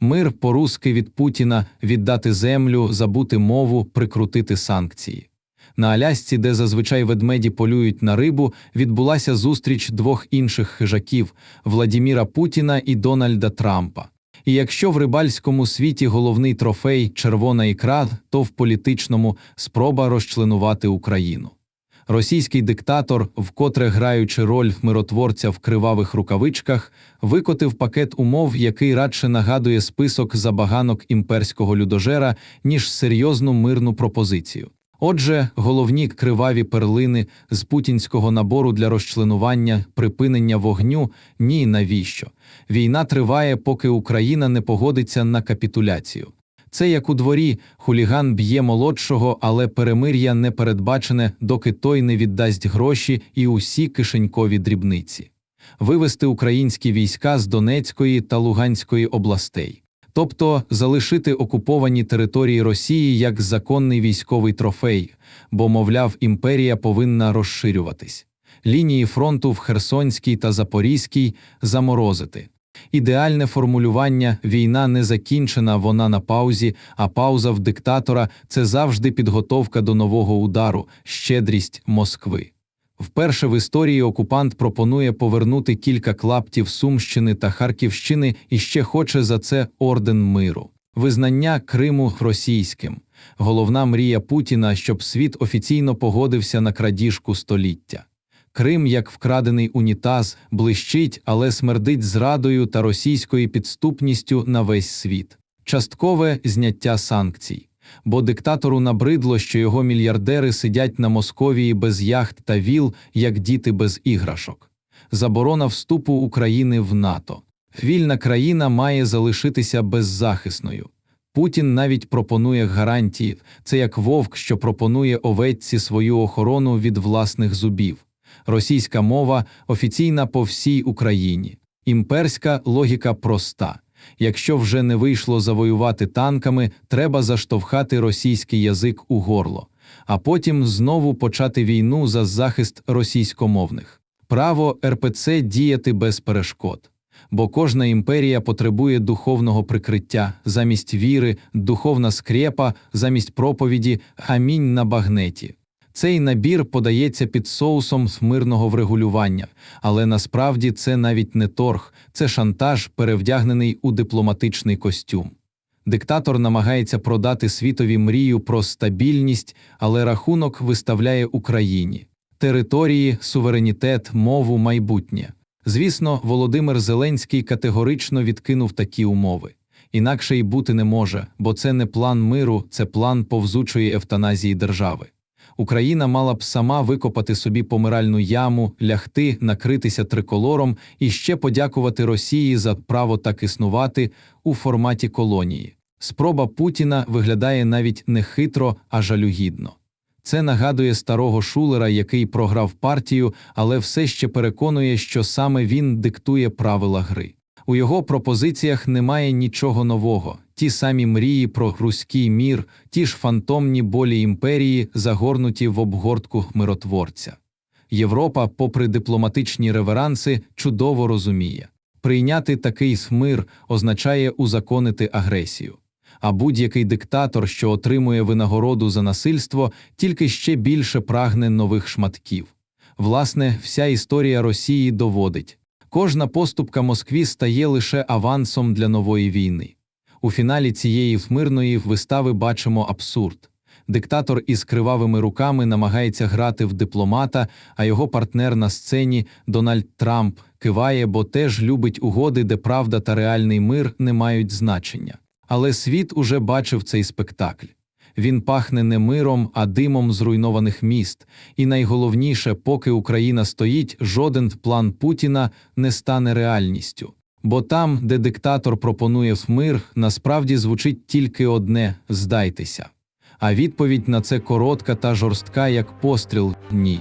Мир по-руски від Путіна віддати землю, забути мову, прикрутити санкції. На Алясці, де зазвичай ведмеді полюють на рибу, відбулася зустріч двох інших хижаків Владіміра Путіна і Дональда Трампа. І якщо в рибальському світі головний трофей червона ікра, то в політичному спроба розчленувати Україну. Російський диктатор, вкотре граючи роль миротворця в кривавих рукавичках, викотив пакет умов, який радше нагадує список забаганок імперського людожера, ніж серйозну мирну пропозицію. Отже, головні криваві перлини з путінського набору для розчленування, припинення вогню ні навіщо. Війна триває, поки Україна не погодиться на капітуляцію. Це як у дворі, хуліган б'є молодшого, але перемир'я не передбачене, доки той не віддасть гроші і усі кишенькові дрібниці. Вивести українські війська з Донецької та Луганської областей. Тобто залишити окуповані території Росії як законний військовий трофей, бо, мовляв, імперія повинна розширюватись. Лінії фронту в Херсонській та Запорізькій заморозити. Ідеальне формулювання війна не закінчена, вона на паузі, а пауза в диктатора це завжди підготовка до нового удару, щедрість Москви. Вперше в історії окупант пропонує повернути кілька клаптів Сумщини та Харківщини і ще хоче за це орден миру. Визнання Криму російським. Головна мрія Путіна, щоб світ офіційно погодився на крадіжку століття. Крим, як вкрадений унітаз, блищить, але смердить зрадою та російською підступністю на весь світ. Часткове зняття санкцій. Бо диктатору набридло, що його мільярдери сидять на Московії без яхт та віл, як діти без іграшок. Заборона вступу України в НАТО. Вільна країна має залишитися беззахисною. Путін навіть пропонує гарантії це як вовк, що пропонує овечці свою охорону від власних зубів. Російська мова офіційна по всій Україні. Імперська логіка проста. Якщо вже не вийшло завоювати танками, треба заштовхати російський язик у горло, а потім знову почати війну за захист російськомовних. Право РПЦ діяти без перешкод. Бо кожна імперія потребує духовного прикриття, замість віри, духовна скрепа, замість проповіді, амінь на багнеті. Цей набір подається під соусом мирного врегулювання, але насправді це навіть не торг, це шантаж, перевдягнений у дипломатичний костюм. Диктатор намагається продати світові мрію про стабільність, але рахунок виставляє Україні території, суверенітет, мову, майбутнє. Звісно, Володимир Зеленський категорично відкинув такі умови. Інакше й бути не може, бо це не план миру, це план повзучої евтаназії держави. Україна мала б сама викопати собі помиральну яму, лягти, накритися триколором і ще подякувати Росії за право так існувати у форматі колонії. Спроба Путіна виглядає навіть не хитро, а жалюгідно. Це нагадує старого шулера, який програв партію, але все ще переконує, що саме він диктує правила гри. У його пропозиціях немає нічого нового, ті самі мрії про руський мір, ті ж фантомні болі імперії, загорнуті в обгортку миротворця. Європа, попри дипломатичні реверанси, чудово розуміє прийняти такий мир означає узаконити агресію. А будь-який диктатор, що отримує винагороду за насильство, тільки ще більше прагне нових шматків. Власне, вся історія Росії доводить кожна поступка Москві стає лише авансом для нової війни. У фіналі цієї мирної вистави бачимо абсурд. Диктатор із кривавими руками намагається грати в дипломата, а його партнер на сцені Дональд Трамп киває, бо теж любить угоди, де правда та реальний мир не мають значення. Але світ уже бачив цей спектакль. Він пахне не миром, а димом зруйнованих міст. І найголовніше, поки Україна стоїть, жоден план Путіна не стане реальністю. Бо там, де диктатор пропонує мир, насправді звучить тільки одне здайтеся. А відповідь на це коротка та жорстка, як постріл ні.